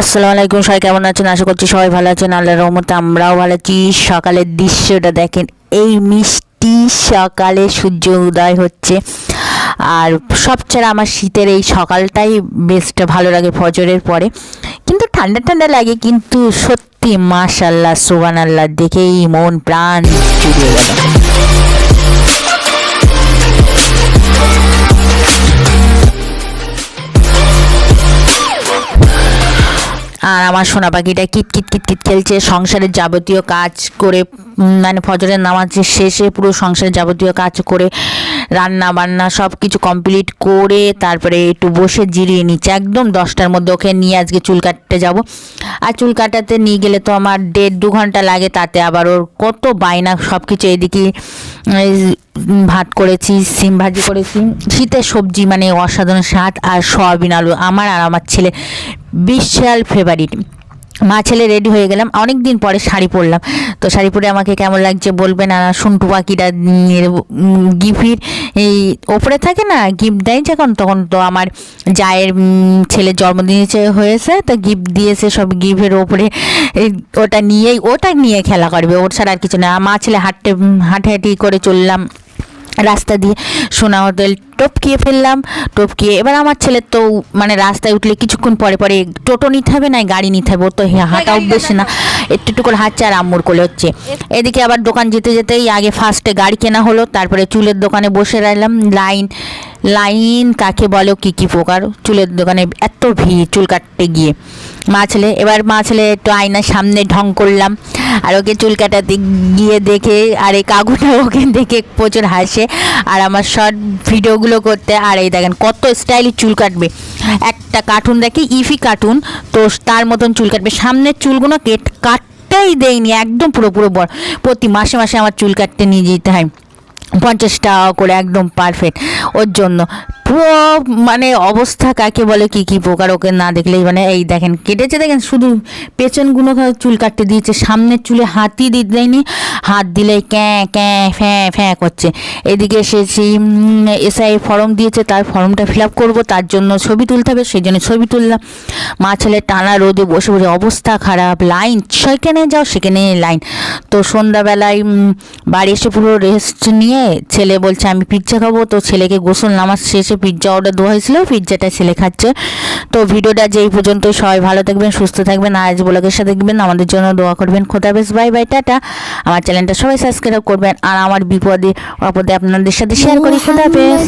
আসসালামু আলাইকুম, সবাই কেমন আছেন? আশা করছি সবাই ভালো আছেন। আল্লাহর রহমতে আমরাও ভালো আছি। সকালের দৃশ্যটা দেখেন, এই মিষ্টি সকালে সূর্য উদয় হচ্ছে। আর সবচেয়ে আমার শীতের এই সকালটাই বেস্ট ভালো লাগে ফজরের পরে। কিন্তু ঠান্ডা ঠান্ডা লাগে, কিন্তু সত্যি মাশাল্লাহ সোবান আল্লাহ দেখেই মন প্রাণ জুড়িয়ে গেল আর আমার সোনা পাখিটা কিট কিট কিট কিট খেলছে, সংসারের যাবতীয় কাজ করে মানে ফজরের নামাজ শেষে পুরো সংসারের যাবতীয় কাজ করে রান্না বান্না সব কিছু কমপ্লিট করে তারপরে একটু বসে জিরিয়ে নিচ্ছে। একদম দশটার মধ্যে ওকে নিয়ে আজকে চুল কাটতে যাব। আর চুল কাটাতে নিয়ে গেলে তো আমার দেড় দু ঘণ্টা লাগে, তাতে আবার ওর কত বায়না সব কিছু এদিকে ভাত করেছি, সিম ভাজি করেছি। শীতের সবজি মানে অসাধারণ স্বাদ আর সয়াবিন আলু, আমার আর আমার ছেলে বিশাল ফেভারিট মা ছেলে রেডি হয়ে গেলাম। অনেক দিন পরে শাড়ি পরলাম। তো শাড়ি পরে আমাকে কেমন লাগছে বলবেন না সন্টু পাখিটা গিফির এই ওপরে থাকে না? গিফট দেয় যখন, তখন তো আমার জায়ের ছেলের জন্মদিন হয়েছে- তো গিফট দিয়েছে সব গিফটের ওপরে। ওটা নিয়েই, ওটা নিয়ে খেলা করবে। ওর ছাড়া আর কিছু না। মা ছেলে হাঁটতে হাঁটাহাঁটি করে চললাম। রাস্তা দিয়ে সোনা হোটেল টপকিয়ে ফেললাম টপকিয়ে এবার আমার ছেলের তো মানে রাস্তায় উঠলে কিছুক্ষণ পরে পরে টোটো নিতে হবে না গাড়ি নিতে হবে ও তো হে- হাঁটা অভ্যেস না। একটু করে হাঁটছে আর আম্মুর কোলে হচ্ছে। এদিকে আবার দোকান যেতে যেতেই আগে ফার্স্টে গাড়ি কেনা হলো, তারপরে চুলের দোকানে বসে রইলাম। লাইন লাইন কাকে বলো, কী কী প্রকার? চুলের দোকানে এত ভিড়, চুল কাটতে গিয়ে। মা ছেলে, এবার মা ছেলে একটু আয়নার সামনে ঢং করলাম। আর ওকে চুল কাটাতে গিয়ে দেখে, আর এই কাকুটা ওকে দেখে প্রচুর হাসে। আর আমার শর্ট ভিডিওগুলো করতে, আর এই দেখেন কত স্টাইলি চুল কাটবে। একটা কার্টুন দেখি ইফি কার্টুন তো তার মতন চুল কাটবে। সামনের চুলগুলো কেট কাটতেই দেয়নি একদম পুরো পুরো প্রতি মাসে মাসে আমার চুল কাটতে নিয়ে যেতে হয়। পঞ্চাশ টাকা করে একদম পারফেক্ট ওর জন্য। পুরো মানে অবস্থা কাকে বলে, কি কি প্রকার ওকে না দেখলেই মানে এই দেখেন, কেটেছে দেখেন, শুধু পেছনগুলো চুল কাটতে দিয়েছে, সামনের চুলে হাতই দিতে দেয়নি। হাত দিলে ক্যাঁ ক্যাঁ, ফ্যাঁ ফ্যাঁ করছে। এদিকে এসেছি এসআই ফর্ম দিয়েছে, তার ফর্মটা ফিল আপ করব, তার জন্য ছবি তুলতে হবে, সেই জন্য ছবি তুললাম। মা ছেলে টানা রোদে বসে বসে, অবস্থা খারাপ, লাইন, সেখানে যাও, সেখানে লাইন। তো সন্ধ্যাবেলায় বাড়ি এসে পুরো রেস্ট নিয়ে ছেলে বলছে, আমি পিৎজা খাব। তো ছেলেকে গোসল নামাজ শেষে পিৎজা অর্ডার দেওয়া হয়েছিল। পিৎজাটা ছেলে খাচ্ছে। তো ভিডিওটা যেই পর্যন্ত, সবাই ভালো থাকবেন, সুস্থ থাকবেন। আজ ব্লগের সাথে দেখবেন। আমাদের জন্য দোয়া করবেন। খোদাবেশ বাই বাই, টাটা। আমার চ্যানেলটা সবাই সাবস্ক্রাইব করবেন। আর আমার বিপদে অপদে আপনাদের সাথে শেয়ার করি। খোদাবেশ